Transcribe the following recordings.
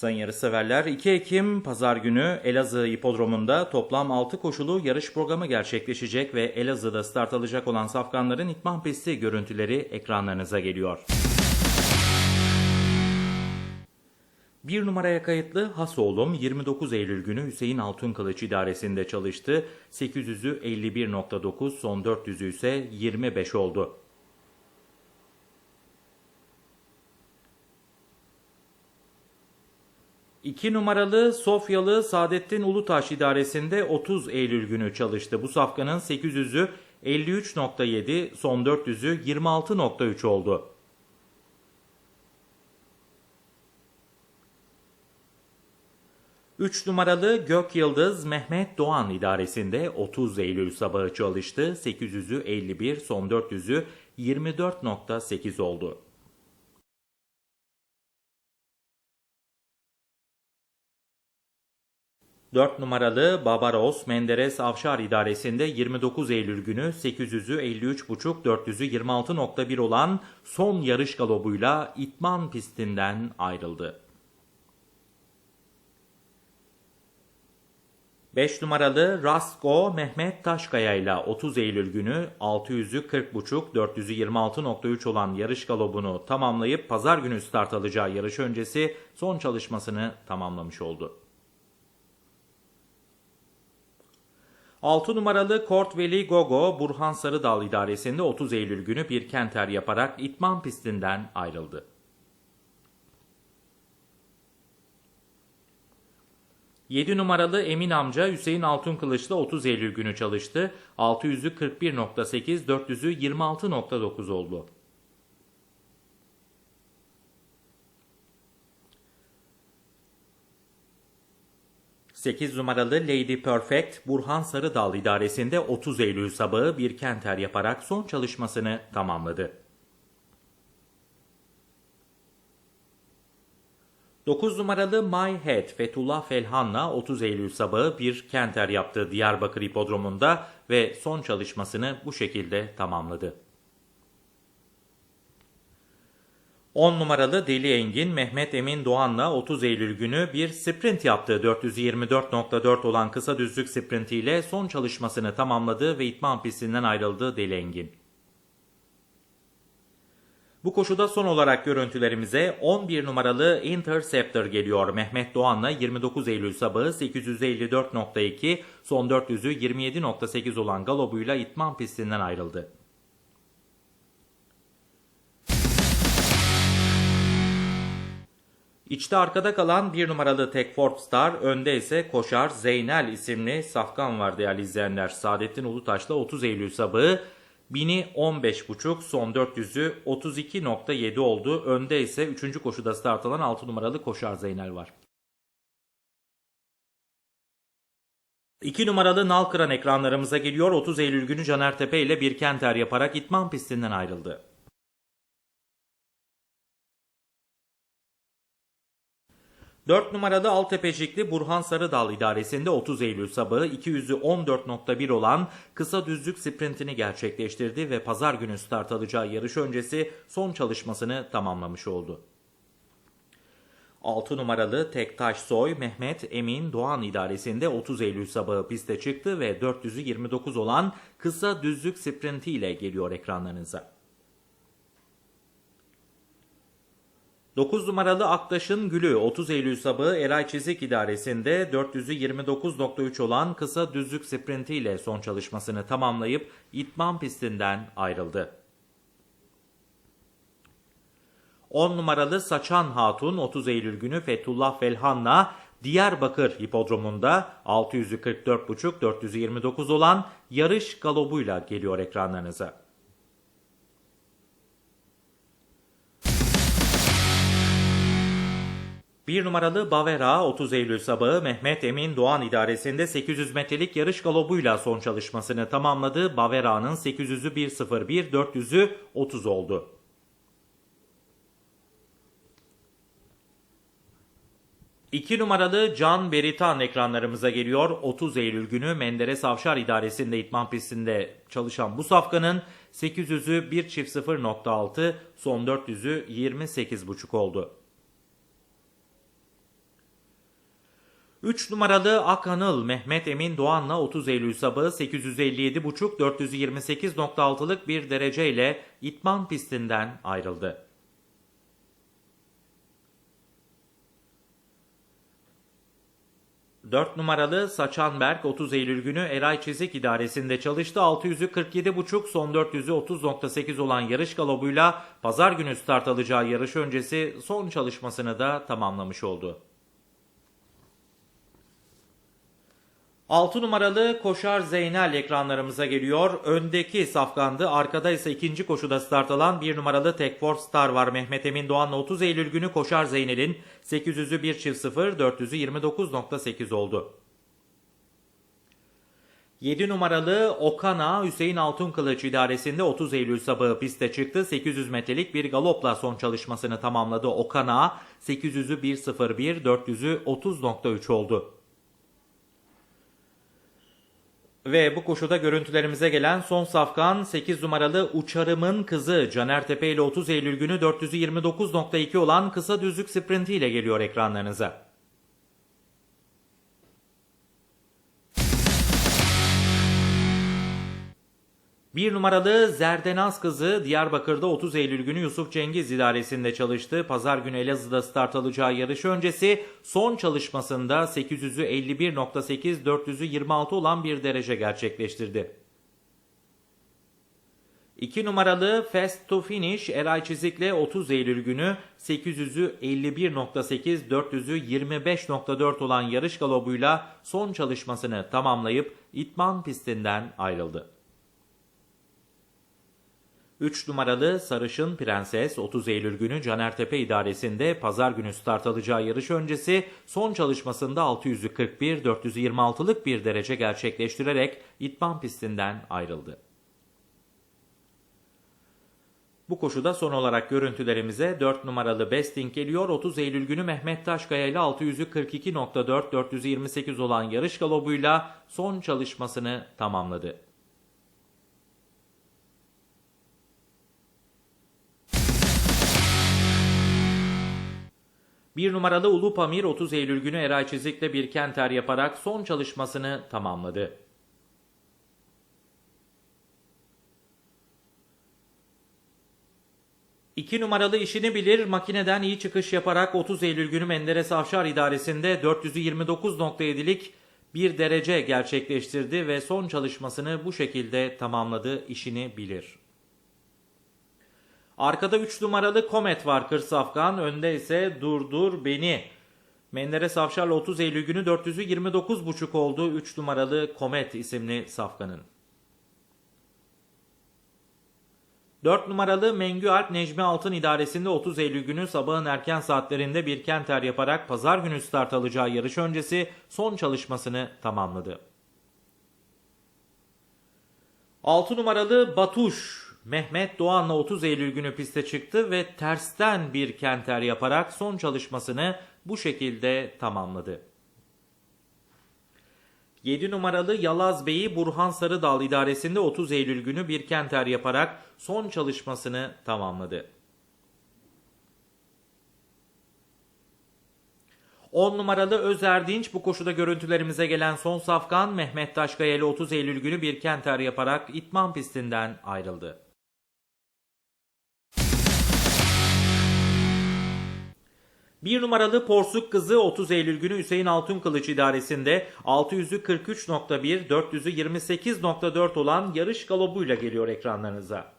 Sayın yarışseverler 2 Ekim Pazar günü Elazığ Hipodromu'nda toplam 6 koşulu yarış programı gerçekleşecek ve Elazığ'da start alacak olan safkanların itman pisti görüntüleri ekranlarınıza geliyor. Bir numaraya kayıtlı Hasoğlum 29 Eylül günü Hüseyin Altunkılıç idaresinde çalıştı. 800'ü 51.9 son 400'ü ise 25 oldu. İki numaralı Sofyalı Saadettin Ulutaş idaresinde 30 Eylül günü çalıştı. Bu safkanın 800'ü 53.7 son 400'ü 26.3 oldu. 3 numaralı Gök Yıldız Mehmet Doğan idaresinde 30 Eylül sabahı çalıştı. 800'ü 51, son 400'ü 24.8 oldu. Dört numaralı Babaros Menderes Avşar idaresinde 29 Eylül günü 800'ü 53.5 400'ü 26.1 olan son yarış galobuyla İtman pistinden ayrıldı. 5 numaralı Rasko Mehmet Taşkaya ile 30 Eylül günü 600'ü 40.5 400'ü 26.3 olan yarış galobunu tamamlayıp pazar günü start alacağı yarış öncesi son çalışmasını tamamlamış oldu. 6 numaralı Kortveli Gogo Burhan Sarıdal idaresinde 30 Eylül günü bir kenter yaparak itman pistinden ayrıldı. 7 numaralı Emin amca Hüseyin Altunkılıç'la 30 Eylül günü çalıştı. 600'ü 41.8, 400'ü 26.9 oldu. Sekiz numaralı Lady Perfect Burhan Sarıdal idaresinde 30 Eylül sabahı bir kenter yaparak son çalışmasını tamamladı. 9 numaralı My Head Fethullah Felhan'la 30 Eylül sabahı bir kenter yaptı Diyarbakır Hipodromu'nda ve son çalışmasını bu şekilde tamamladı. 10 numaralı Deli Engin Mehmet Emin Doğan'la 30 Eylül günü bir sprint yaptı. 424.4 olan kısa düzlük sprintiyle son çalışmasını tamamladı ve itman pistinden ayrıldı Deli Engin. Bu koşuda son olarak görüntülerimize 11 numaralı Interceptor geliyor. Mehmet Doğan'la 29 Eylül sabahı 854.2, son 400'ü 27.8 olan galobuyla itman pistinden ayrıldı. İçte arkada kalan bir numaralı Tekford Star, önde ise Koşar Zeynel isimli safkan var değerli izleyenler. Saadettin Ulutaş'la 30 Eylül sabahı 1000'i 15.5, son 400'ü 32.7 oldu. Önde ise 3. koşuda start alan 6 numaralı Koşar Zeynel var. 2 numaralı Nalkıran ekranlarımıza geliyor. 30 Eylül günü Caner Tepe ile bir kenter yaparak itman pistinden ayrıldı. 4 numaralı Altepeşikli Burhan Sarıdal idaresinde 30 Eylül sabahı 200'ü 14.1 olan kısa düzlük sprintini gerçekleştirdi ve pazar günü start alacağı yarış öncesi son çalışmasını tamamlamış oldu. 6 numaralı Tektaş Soy Mehmet Emin Doğan idaresinde 30 Eylül sabahı piste çıktı ve 400'ü 29 olan kısa düzlük sprinti ile geliyor ekranlarınıza. 9 numaralı Aktaş'ın Gülü 30 Eylül sabahı Eray Çizik idaresinde 400'ü 29.3 olan kısa düzlük sprinti ile son çalışmasını tamamlayıp itman pistinden ayrıldı. 10 numaralı Saçan Hatun 30 Eylül günü Fethullah Velhan'la Diyarbakır Hipodromu'nda 600'ü 44.5 429 olan yarış galobuyla geliyor ekranlarınıza. 1 numaralı Bavera 30 Eylül sabahı Mehmet Emin Doğan idaresinde 800 metrelik yarış galobuyla son çalışmasını tamamladı. Bavera'nın 800'ü 1.01, 400'ü 30 oldu. İki numaralı Can Beritan ekranlarımıza geliyor. 30 Eylül günü Menderes Avşar idaresinde itman pistinde çalışan bu safkanın 800'ü 1.0.6, son 400'ü 28.5 oldu. 3 numaralı Akanıl Mehmet Emin Doğan'la 30 Eylül sabahı 857,5 428.6'lık bir dereceyle İtman pistinden ayrıldı. 4 numaralı Saçanberk 30 Eylül günü Eray Çizik idaresinde çalıştı. 600'ü 47.5 son 400'ü 30.8 olan yarış galobuyla pazar günü start alacağı yarış öncesi son çalışmasını da tamamlamış oldu. 6 numaralı Koşar Zeynel ekranlarımıza geliyor. Öndeki safkandı. Arkada ise ikinci koşuda start alan 1 numaralı Tekfor Star var. Mehmet Emin Doğan'la 30 Eylül günü Koşar Zeynel'in 800'ü 1 çift 0, 400'ü 29.8 oldu. 7 numaralı Okana Hüseyin Altunkılıç idaresinde 30 Eylül sabahı piste çıktı. 800 metrelik bir galopla son çalışmasını tamamladı. Okana 800'ü 1.01, 400'ü 30.3 oldu. Ve bu koşuda görüntülerimize gelen son safkan 8 numaralı Uçarım'ın kızı Caner Tepe ile 30 Eylül günü 429.2 olan kısa düzlük sprinti ile geliyor ekranlarınıza. Bir numaralı Zerdenaz kızı Diyarbakır'da 30 Eylül günü Yusuf Cengiz idaresinde çalıştı. Pazar günü Elazığ'da start alacağı yarış öncesi son çalışmasında 800'ü 51.8 400'ü 26 olan bir derece gerçekleştirdi. 2 numaralı Fast to Finish Eray Çizik'le 30 Eylül günü 800'ü 51.8 400'ü 25.4 olan yarış galobuyla son çalışmasını tamamlayıp İtman pistinden ayrıldı. 3 numaralı Sarışın Prenses 30 Eylül günü Canertepe idaresinde pazar günü start alacağı yarış öncesi son çalışmasında 600'ü 41 426'lık bir derece gerçekleştirerek İtman pistinden ayrıldı. Bu koşuda son olarak görüntülerimize 4 numaralı Besting geliyor. 30 Eylül günü Mehmet Taşkaya ile 600'ü 42.4 428 olan yarış galobuyla son çalışmasını tamamladı. Bir numaralı Ulu Pamir 30 Eylül günü Eray Çizik'le bir kenter yaparak son çalışmasını tamamladı. İki numaralı işini bilir makineden iyi çıkış yaparak 30 Eylül günü Menderes Avşar idaresinde 429.7'lik bir derece gerçekleştirdi ve son çalışmasını bu şekilde tamamladı işini bilir. Arkada 3 numaralı Komet var Kırs Afgan. Önde ise Durdur Beni. Menderes Avşar'la 30 Eylül günü 400'ü 29.5 oldu 3 numaralı Komet isimli safkanın. 4 numaralı Mengü Alp Necmi Altın idaresinde 30 Eylül günü sabahın erken saatlerinde bir kenter yaparak pazar günü start alacağı yarış öncesi son çalışmasını tamamladı. 6 numaralı Batuş Mehmet Doğan'la 30 Eylül günü piste çıktı ve tersten bir kenter yaparak son çalışmasını bu şekilde tamamladı. 7 numaralı Yalaz Bey'i Burhan Sarıdal idaresinde 30 Eylül günü bir kenter yaparak son çalışmasını tamamladı. 10 numaralı Özerdinç bu koşuda görüntülerimize gelen son safkan Mehmet Taşkaya ile 30 Eylül günü bir kenter yaparak itman pistinden ayrıldı. Bir numaralı Porsuk kızı 30 Eylül günü Hüseyin Altun Kılıç idaresinde 600'ü 43.1, 400'ü 28.4 olan yarış galobuyla geliyor ekranlarınıza.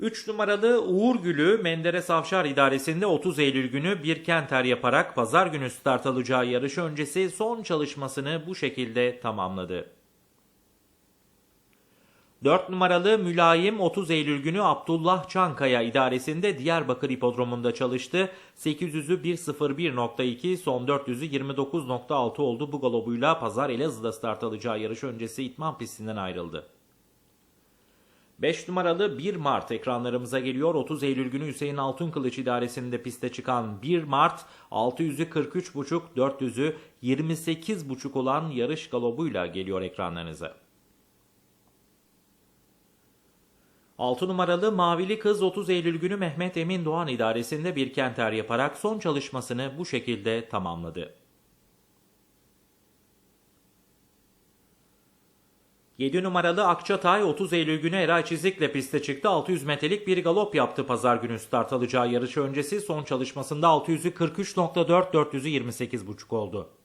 3 numaralı Uğur Gülü Menderes Avşar idaresinde 30 Eylül günü bir kenter yaparak pazar günü start alacağı yarış öncesi son çalışmasını bu şekilde tamamladı. 4 numaralı Mülayim 30 Eylül günü Abdullah Çankaya idaresinde Diyarbakır İpodromu'nda çalıştı. 800'ü 1.01.2 son 400'ü 29.6 oldu. Bu galobuyla Pazar Elazığ'da start alacağı yarış öncesi itman pistinden ayrıldı. 5 numaralı 1 Mart ekranlarımıza geliyor. 30 Eylül günü Hüseyin Altunkılıç idaresinde piste çıkan 1 Mart 600'ü 43.5 400'ü 28.5 olan yarış galobuyla geliyor ekranlarınıza. 6 numaralı Mavili Kız 30 Eylül günü Mehmet Emin Doğan idaresinde bir kenter yaparak son çalışmasını bu şekilde tamamladı. 7 numaralı Akçatay 30 Eylül günü Eray Çizik'le piste çıktı. 600 metrelik bir galop yaptı pazar günü start alacağı yarışı öncesi. Son çalışmasında 600'ü 43.4, 400'ü 28.5 oldu.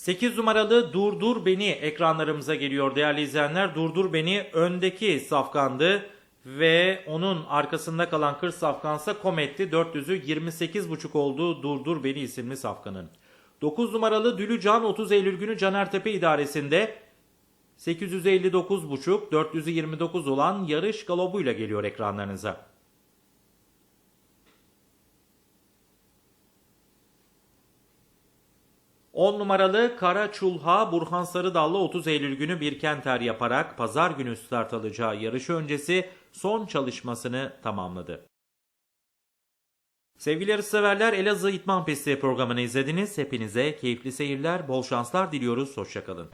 8 numaralı Durdur Beni ekranlarımıza geliyor değerli izleyenler. Durdur Beni öndeki safkandı ve onun arkasında kalan kır safkansa Komet'ti. 400'ü 28.5 oldu Durdur Beni isimli safkanın. 9 numaralı Dülücan 30 Eylül günü Canertepe idaresinde 859.5 429 olan yarış galobuyla geliyor ekranlarınıza. On numaralı Kara Çulha Burhan Sarıdallı 30 Eylül günü bir kenter yaparak pazar günü start alacağı yarışı öncesi son çalışmasını tamamladı. Sevgili yarışseverler Elazığ İtman Pisti programını izlediniz. Hepinize keyifli seyirler, bol şanslar diliyoruz. Hoşçakalın.